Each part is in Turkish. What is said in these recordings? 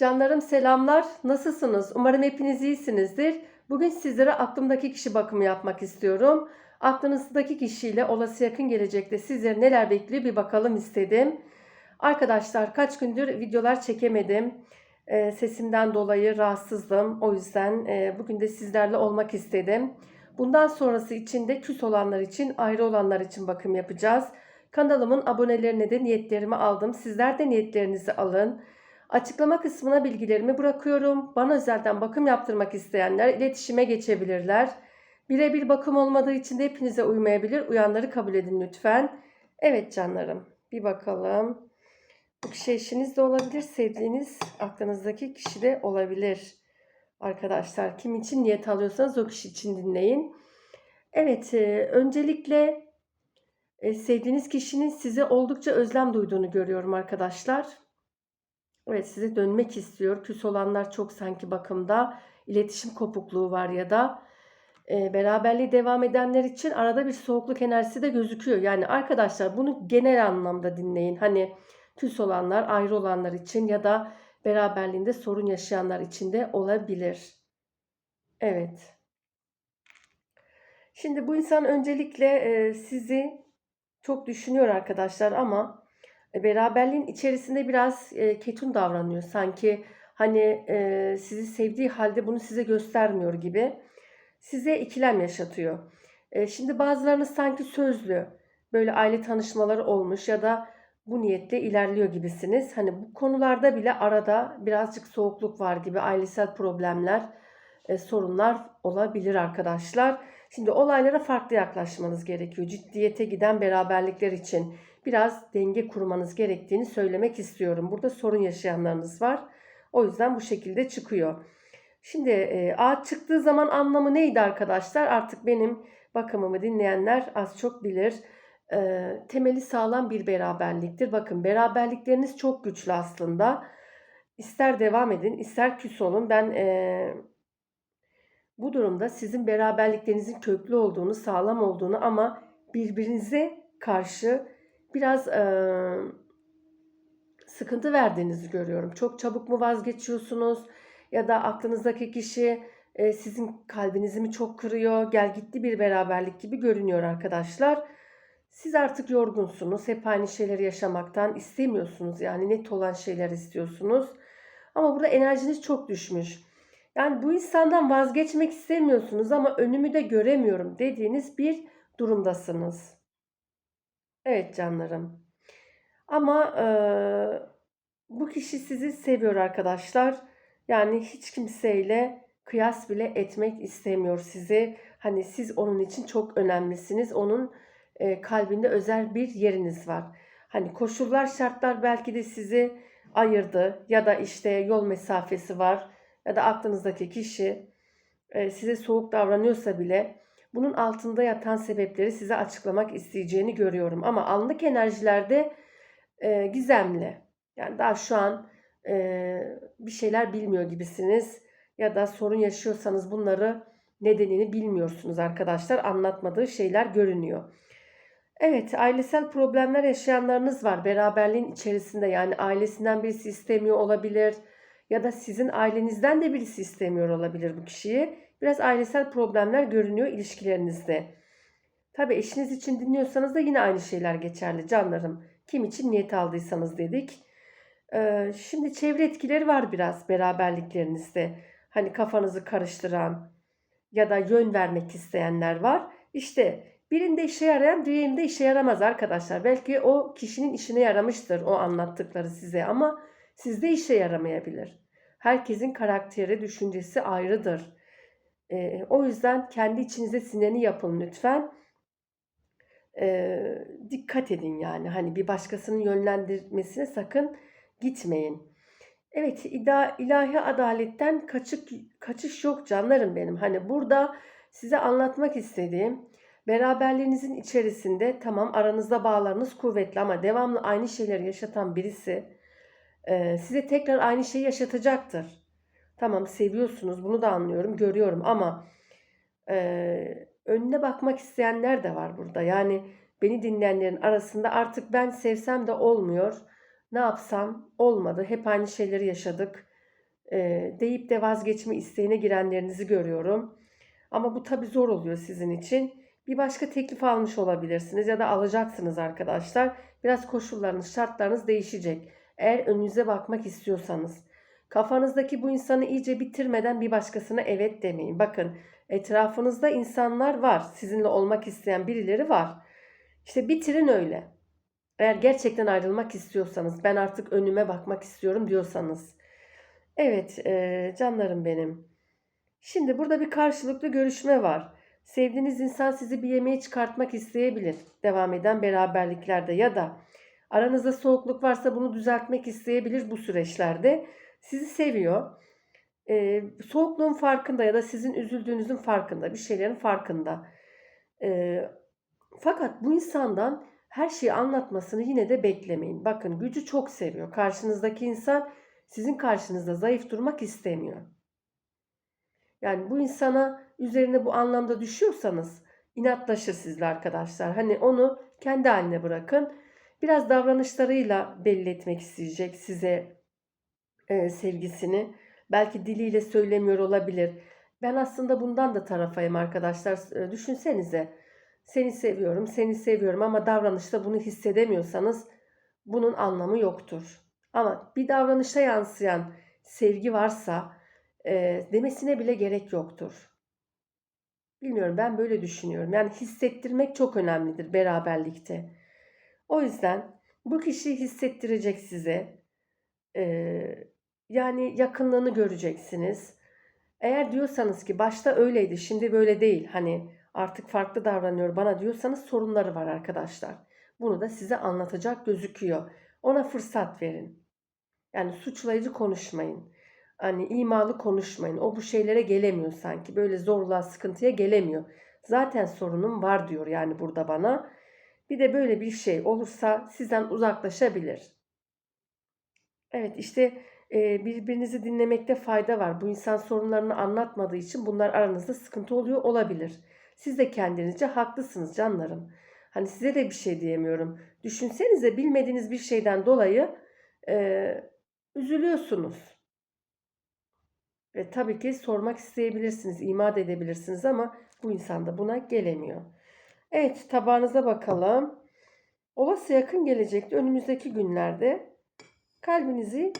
Canlarım selamlar. Nasılsınız? Umarım hepiniz iyisinizdir. Bugün sizlere aklımdaki kişi bakımı yapmak istiyorum. Aklınızdaki kişiyle olası yakın gelecekte sizleri neler bekliyor bir bakalım istedim. Arkadaşlar kaç gündür videolar çekemedim. Ee, sesimden dolayı rahatsızdım. O yüzden e, bugün de sizlerle olmak istedim. Bundan sonrası için de küs olanlar için, ayrı olanlar için bakım yapacağız. Kanalımın abonelerine de niyetlerimi aldım. Sizler de niyetlerinizi alın. Açıklama kısmına bilgilerimi bırakıyorum. Bana özelden bakım yaptırmak isteyenler iletişime geçebilirler. Birebir bakım olmadığı için de hepinize uymayabilir. Uyanları kabul edin lütfen. Evet canlarım bir bakalım. Bu kişi eşiniz de olabilir. Sevdiğiniz aklınızdaki kişi de olabilir. Arkadaşlar kim için niyet alıyorsanız o kişi için dinleyin. Evet e, öncelikle e, sevdiğiniz kişinin size oldukça özlem duyduğunu görüyorum arkadaşlar. Evet size dönmek istiyor. Küs olanlar çok sanki bakımda. iletişim kopukluğu var ya da e, beraberliği devam edenler için arada bir soğukluk enerjisi de gözüküyor. Yani arkadaşlar bunu genel anlamda dinleyin. Hani küs olanlar, ayrı olanlar için ya da beraberliğinde sorun yaşayanlar için de olabilir. Evet. Şimdi bu insan öncelikle e, sizi çok düşünüyor arkadaşlar ama beraberliğin içerisinde biraz e, ketum davranıyor. Sanki hani e, sizi sevdiği halde bunu size göstermiyor gibi. Size ikilem yaşatıyor. E, şimdi bazılarınız sanki sözlü böyle aile tanışmaları olmuş ya da bu niyetle ilerliyor gibisiniz. Hani bu konularda bile arada birazcık soğukluk var gibi ailesel problemler, e, sorunlar olabilir arkadaşlar. Şimdi olaylara farklı yaklaşmanız gerekiyor. Ciddiyete giden beraberlikler için biraz denge kurmanız gerektiğini söylemek istiyorum. Burada sorun yaşayanlarınız var. O yüzden bu şekilde çıkıyor. Şimdi e, ağaç çıktığı zaman anlamı neydi arkadaşlar? Artık benim bakımımı dinleyenler az çok bilir. E, temeli sağlam bir beraberliktir. Bakın beraberlikleriniz çok güçlü aslında. İster devam edin, ister küs olun. Ben e, bu durumda sizin beraberliklerinizin köklü olduğunu, sağlam olduğunu ama birbirinize karşı biraz e, sıkıntı verdiğinizi görüyorum. Çok çabuk mu vazgeçiyorsunuz ya da aklınızdaki kişi e, sizin kalbinizi mi çok kırıyor? Gel gitti bir beraberlik gibi görünüyor arkadaşlar. Siz artık yorgunsunuz. Hep aynı şeyleri yaşamaktan istemiyorsunuz. Yani net olan şeyler istiyorsunuz. Ama burada enerjiniz çok düşmüş. Yani bu insandan vazgeçmek istemiyorsunuz ama önümü de göremiyorum dediğiniz bir durumdasınız. Evet canlarım. Ama e, bu kişi sizi seviyor arkadaşlar. Yani hiç kimseyle kıyas bile etmek istemiyor sizi. Hani siz onun için çok önemlisiniz. Onun e, kalbinde özel bir yeriniz var. Hani koşullar, şartlar belki de sizi ayırdı ya da işte yol mesafesi var ya da aklınızdaki kişi e, size soğuk davranıyorsa bile bunun altında yatan sebepleri size açıklamak isteyeceğini görüyorum. Ama anlık enerjilerde e, gizemli. Yani daha şu an e, bir şeyler bilmiyor gibisiniz. Ya da sorun yaşıyorsanız bunları nedenini bilmiyorsunuz arkadaşlar. Anlatmadığı şeyler görünüyor. Evet, ailesel problemler yaşayanlarınız var. Beraberliğin içerisinde yani ailesinden birisi istemiyor olabilir ya da sizin ailenizden de birisi istemiyor olabilir bu kişiyi. Biraz ailesel problemler görünüyor ilişkilerinizde. Tabi eşiniz için dinliyorsanız da yine aynı şeyler geçerli canlarım. Kim için niyet aldıysanız dedik. Ee, şimdi çevre etkileri var biraz beraberliklerinizde. Hani kafanızı karıştıran ya da yön vermek isteyenler var. İşte birinde işe yarayan diğerinde işe yaramaz arkadaşlar. Belki o kişinin işine yaramıştır o anlattıkları size ama sizde işe yaramayabilir. Herkesin karakteri, düşüncesi ayrıdır. Ee, o yüzden kendi içinize sineni yapın lütfen. Ee, dikkat edin yani. Hani bir başkasının yönlendirmesine sakın gitmeyin. Evet, ida, ilahi adaletten kaçık, kaçış yok canlarım benim. Hani burada size anlatmak istediğim beraberliğinizin içerisinde tamam aranızda bağlarınız kuvvetli ama devamlı aynı şeyleri yaşatan birisi e, size tekrar aynı şeyi yaşatacaktır. Tamam seviyorsunuz bunu da anlıyorum görüyorum ama e, önüne bakmak isteyenler de var burada. Yani beni dinleyenlerin arasında artık ben sevsem de olmuyor. Ne yapsam olmadı. Hep aynı şeyleri yaşadık. e, deyip de vazgeçme isteğine girenlerinizi görüyorum. Ama bu tabii zor oluyor sizin için. Bir başka teklif almış olabilirsiniz ya da alacaksınız arkadaşlar. Biraz koşullarınız, şartlarınız değişecek. Eğer önünüze bakmak istiyorsanız. Kafanızdaki bu insanı iyice bitirmeden bir başkasına evet demeyin. Bakın etrafınızda insanlar var. Sizinle olmak isteyen birileri var. İşte bitirin öyle. Eğer gerçekten ayrılmak istiyorsanız, ben artık önüme bakmak istiyorum diyorsanız. Evet e, canlarım benim. Şimdi burada bir karşılıklı görüşme var. Sevdiğiniz insan sizi bir yemeğe çıkartmak isteyebilir. Devam eden beraberliklerde ya da aranızda soğukluk varsa bunu düzeltmek isteyebilir bu süreçlerde. Sizi seviyor. Ee, soğukluğun farkında ya da sizin üzüldüğünüzün farkında, bir şeylerin farkında. Ee, fakat bu insandan her şeyi anlatmasını yine de beklemeyin. Bakın gücü çok seviyor. Karşınızdaki insan sizin karşınızda zayıf durmak istemiyor. Yani bu insana üzerine bu anlamda düşüyorsanız inatlaşır sizle arkadaşlar. Hani onu kendi haline bırakın. Biraz davranışlarıyla belli etmek isteyecek size e, sevgisini. Belki diliyle söylemiyor olabilir. Ben aslında bundan da tarafayım arkadaşlar. E, düşünsenize. Seni seviyorum, seni seviyorum ama davranışta bunu hissedemiyorsanız bunun anlamı yoktur. Ama bir davranışa yansıyan sevgi varsa e, demesine bile gerek yoktur. Bilmiyorum ben böyle düşünüyorum. Yani hissettirmek çok önemlidir beraberlikte. O yüzden bu kişiyi hissettirecek size. E, yani yakınlığını göreceksiniz. Eğer diyorsanız ki başta öyleydi şimdi böyle değil hani artık farklı davranıyor bana diyorsanız sorunları var arkadaşlar. Bunu da size anlatacak gözüküyor. Ona fırsat verin. Yani suçlayıcı konuşmayın. Hani imalı konuşmayın. O bu şeylere gelemiyor sanki. Böyle zorluğa, sıkıntıya gelemiyor. Zaten sorunum var diyor yani burada bana. Bir de böyle bir şey olursa sizden uzaklaşabilir. Evet işte birbirinizi dinlemekte fayda var. Bu insan sorunlarını anlatmadığı için bunlar aranızda sıkıntı oluyor olabilir. Siz de kendinizce haklısınız canlarım. Hani size de bir şey diyemiyorum. Düşünsenize bilmediğiniz bir şeyden dolayı e, üzülüyorsunuz. Ve tabii ki sormak isteyebilirsiniz, ima da edebilirsiniz ama bu insan da buna gelemiyor. Evet tabağınıza bakalım. Olası yakın gelecekte önümüzdeki günlerde kalbinizi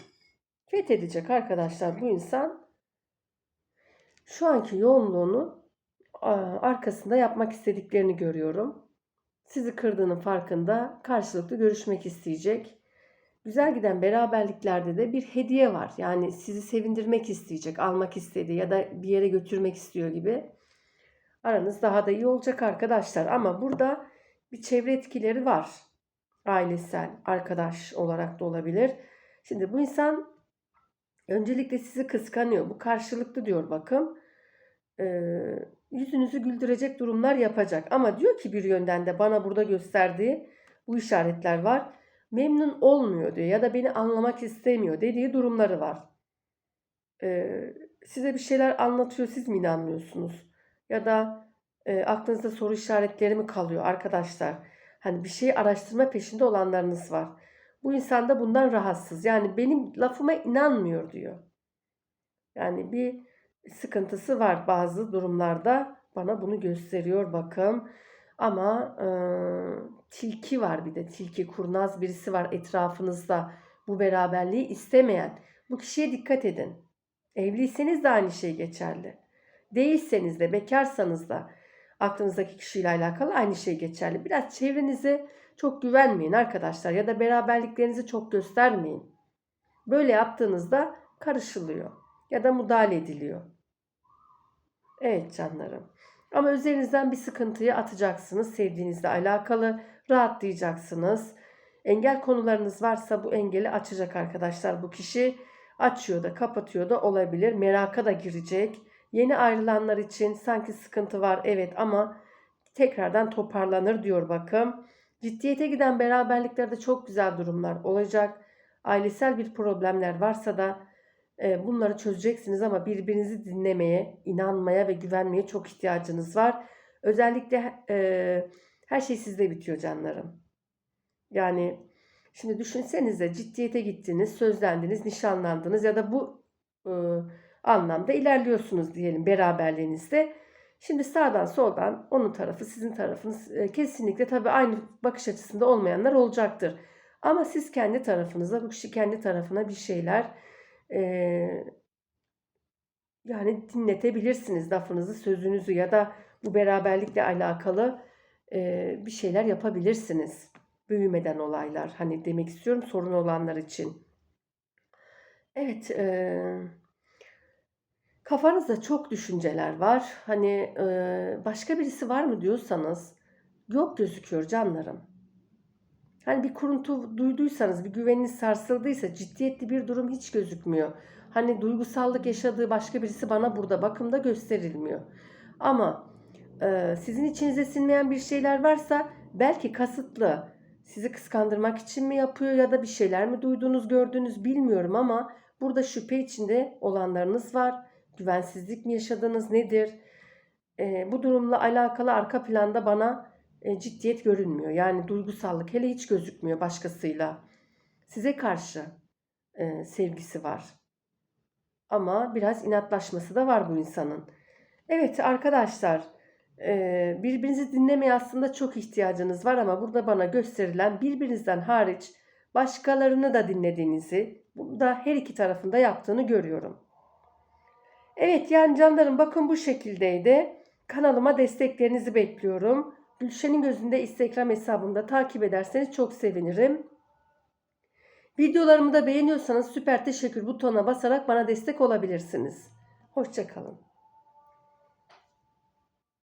fethedecek arkadaşlar bu insan. Şu anki yoğunluğunu arkasında yapmak istediklerini görüyorum. Sizi kırdığının farkında karşılıklı görüşmek isteyecek. Güzel giden beraberliklerde de bir hediye var. Yani sizi sevindirmek isteyecek, almak istediği ya da bir yere götürmek istiyor gibi. Aranız daha da iyi olacak arkadaşlar. Ama burada bir çevre etkileri var. Ailesel, arkadaş olarak da olabilir. Şimdi bu insan öncelikle sizi kıskanıyor. Bu karşılıklı diyor bakın. Ee, yüzünüzü güldürecek durumlar yapacak. Ama diyor ki bir yönden de bana burada gösterdiği bu işaretler var memnun olmuyor diyor ya da beni anlamak istemiyor dediği durumları var. Ee, size bir şeyler anlatıyor siz mi inanmıyorsunuz? Ya da e, aklınızda soru işaretleri mi kalıyor arkadaşlar? Hani bir şeyi araştırma peşinde olanlarınız var. Bu insan da bundan rahatsız. Yani benim lafıma inanmıyor diyor. Yani bir sıkıntısı var bazı durumlarda. Bana bunu gösteriyor bakın. Ama e, tilki var bir de tilki kurnaz birisi var etrafınızda bu beraberliği istemeyen. Bu kişiye dikkat edin. Evliyseniz de aynı şey geçerli. Değilseniz de bekarsanız da aklınızdaki kişiyle alakalı aynı şey geçerli. Biraz çevrenize çok güvenmeyin arkadaşlar ya da beraberliklerinizi çok göstermeyin. Böyle yaptığınızda karışılıyor ya da müdahale ediliyor. Evet canlarım. Ama üzerinizden bir sıkıntıyı atacaksınız sevdiğinizle alakalı. Rahatlayacaksınız. Engel konularınız varsa bu engeli açacak arkadaşlar bu kişi. Açıyor da kapatıyor da olabilir. Meraka da girecek. Yeni ayrılanlar için sanki sıkıntı var evet ama tekrardan toparlanır diyor bakım. Ciddiyete giden beraberliklerde çok güzel durumlar olacak. Ailesel bir problemler varsa da e, bunları çözeceksiniz ama birbirinizi dinlemeye, inanmaya ve güvenmeye çok ihtiyacınız var. Özellikle e, her şey sizde bitiyor canlarım. Yani şimdi düşünsenize ciddiyete gittiniz, sözlendiniz, nişanlandınız ya da bu e, anlamda ilerliyorsunuz diyelim beraberliğinizde. Şimdi sağdan soldan onun tarafı sizin tarafınız e, kesinlikle tabii aynı bakış açısında olmayanlar olacaktır. Ama siz kendi tarafınıza bu kişi kendi tarafına bir şeyler e, yani dinletebilirsiniz lafınızı sözünüzü ya da bu beraberlikle alakalı e, bir şeyler yapabilirsiniz. Büyümeden olaylar hani demek istiyorum sorun olanlar için. Evet, e, kafanızda çok düşünceler var. Hani e, başka birisi var mı diyorsanız yok gözüküyor canlarım. Hani bir kuruntu duyduysanız, bir güveniniz sarsıldıysa ciddiyetli bir durum hiç gözükmüyor. Hani duygusallık yaşadığı başka birisi bana burada bakımda gösterilmiyor. Ama e, sizin içinize sinmeyen bir şeyler varsa belki kasıtlı sizi kıskandırmak için mi yapıyor ya da bir şeyler mi duydunuz gördünüz bilmiyorum ama burada şüphe içinde olanlarınız var. Güvensizlik mi yaşadınız nedir? E, bu durumla alakalı arka planda bana e, ciddiyet görünmüyor. Yani duygusallık hele hiç gözükmüyor başkasıyla. Size karşı e, sevgisi var. Ama biraz inatlaşması da var bu insanın. Evet arkadaşlar e, birbirinizi dinlemeye aslında çok ihtiyacınız var ama burada bana gösterilen birbirinizden hariç başkalarını da dinlediğinizi, bunu da her iki tarafında yaptığını görüyorum. Evet yani canlarım bakın bu şekildeydi. Kanalıma desteklerinizi bekliyorum. Gülşen'in gözünde Instagram hesabımda takip ederseniz çok sevinirim. Videolarımı da beğeniyorsanız süper teşekkür butonuna basarak bana destek olabilirsiniz. Hoşçakalın.